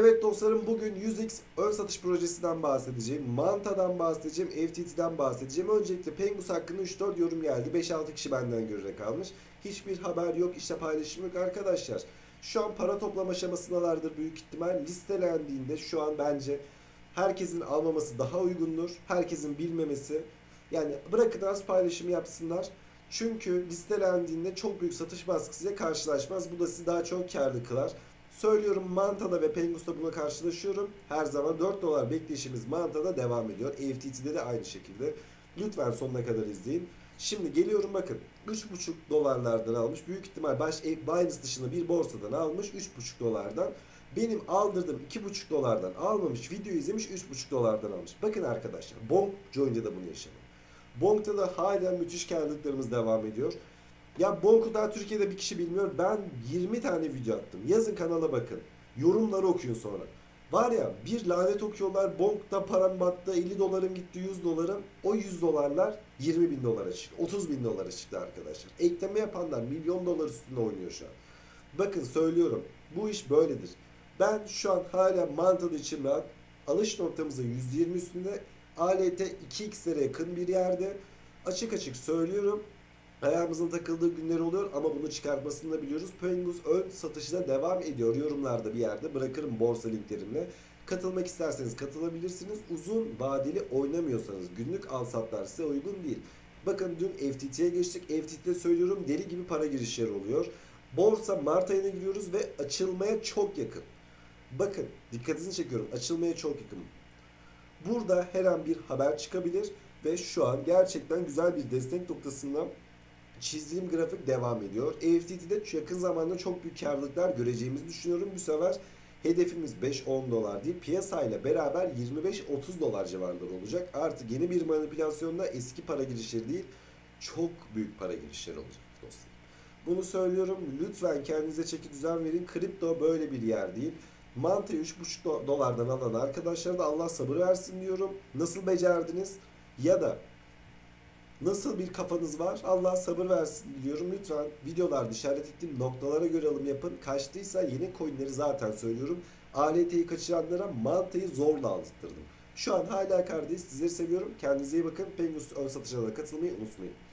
Evet dostlarım bugün 100x ön satış projesinden bahsedeceğim. Manta'dan bahsedeceğim. FTT'den bahsedeceğim. Öncelikle Pengus hakkında 3-4 yorum geldi. 5-6 kişi benden görerek almış. Hiçbir haber yok. işte paylaşım yok arkadaşlar. Şu an para toplama aşamasındalardır büyük ihtimal. Listelendiğinde şu an bence herkesin almaması daha uygundur. Herkesin bilmemesi. Yani bırakın az paylaşım yapsınlar. Çünkü listelendiğinde çok büyük satış baskısıyla karşılaşmaz. Bu da sizi daha çok karlı kılar. Söylüyorum Manta'da ve Pengus'ta buna karşılaşıyorum. Her zaman 4 dolar bekleyişimiz Manta'da devam ediyor. FTT'de de aynı şekilde. Lütfen sonuna kadar izleyin. Şimdi geliyorum bakın. 3,5 dolarlardan almış. Büyük ihtimal baş e, Binance dışında bir borsadan almış 3,5 dolardan. Benim aldırdığım 2,5 dolardan almamış. Video izlemiş 3,5 dolardan almış. Bakın arkadaşlar. Bonk Join'de de bunu yaşadım. Bonk'ta da hala müthiş karlılıklarımız devam ediyor. Ya Bonk'u daha Türkiye'de bir kişi bilmiyor. Ben 20 tane video attım. Yazın kanala bakın. Yorumları okuyun sonra. Var ya bir lanet okuyorlar. Bonk'ta param battı. 50 dolarım gitti 100 dolarım. O 100 dolarlar 20 bin dolara çıktı. 30 bin dolara çıktı arkadaşlar. Ekleme yapanlar milyon dolar üstünde oynuyor şu an. Bakın söylüyorum. Bu iş böyledir. Ben şu an hala mantığı için rahat. Alış noktamızın 120 üstünde. ALT 2x'lere yakın bir yerde. Açık açık söylüyorum. Ayağımızın takıldığı günler oluyor ama bunu çıkartmasını da biliyoruz. Pengus ön satışına devam ediyor. Yorumlarda bir yerde bırakırım borsa linklerimle. Katılmak isterseniz katılabilirsiniz. Uzun vadeli oynamıyorsanız günlük al satlar size uygun değil. Bakın dün FTT'ye geçtik. FTT'de söylüyorum deli gibi para girişleri oluyor. Borsa Mart ayına giriyoruz ve açılmaya çok yakın. Bakın dikkatinizi çekiyorum. Açılmaya çok yakın. Burada her an bir haber çıkabilir ve şu an gerçekten güzel bir destek noktasında çizdiğim grafik devam ediyor. EFTT'de yakın zamanda çok büyük karlılıklar göreceğimizi düşünüyorum. Bu sefer hedefimiz 5-10 dolar değil piyasayla beraber 25-30 dolar civarları olacak. Artık yeni bir manipülasyonda eski para girişleri değil çok büyük para girişleri olacak dostlar. Bunu söylüyorum. Lütfen kendinize çeki düzen verin. Kripto böyle bir yer değil. Mantıyı 3,5 do- dolardan alan arkadaşlara da Allah sabır versin diyorum. Nasıl becerdiniz? Ya da Nasıl bir kafanız var? Allah sabır versin diliyorum. Lütfen videolarda işaret ettiğim noktalara göre alım yapın. Kaçtıysa yeni coinleri zaten söylüyorum. ALT'yi kaçıranlara mantıyı zorla aldırdım. Şu an hala kardeş. Sizleri seviyorum. Kendinize iyi bakın. Pengus ön satışına da katılmayı unutmayın.